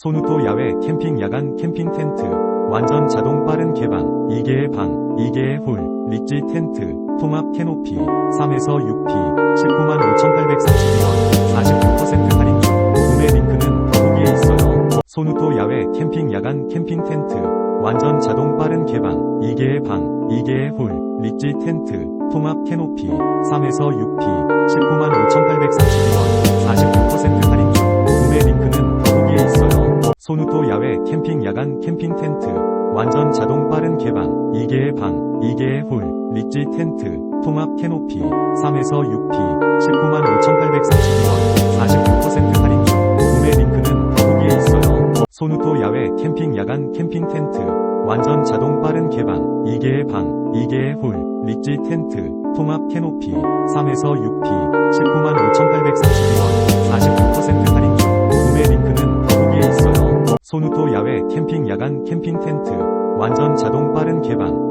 소누토 야외 캠핑 야간 캠핑 텐트 완전 자동 빠른 개방 2개의 방 2개의 홀 리지 텐트 통합 캐노피 3에서 6P 19만 5,832원 49% 할인 중 구매 링크는 더보기에 있어요. 소누토 야외 캠핑 야간 캠핑 텐트 완전 자동 빠른 개방 2개의 방 2개의 홀 리지 텐트 통합 캐노피 3에서 6P 19만 5,832원 야외 캠핑 야간 캠핑 텐트 완전 자동 빠른 개방 2개의 방 2개의 홀 리지 텐트 통합 캐노피 3에서 6P 19만 5,832원 49% 할인. 중 구매 링크는 더보기에 있어요. 소누토 야외 캠핑 야간 캠핑 텐트 완전 자동 빠른 개방 2개의 방 2개의 홀 리지 텐트 통합 캐노피 3에서 6P 19 캠핑 야간 캠핑 텐트 완전 자동 빠른 개방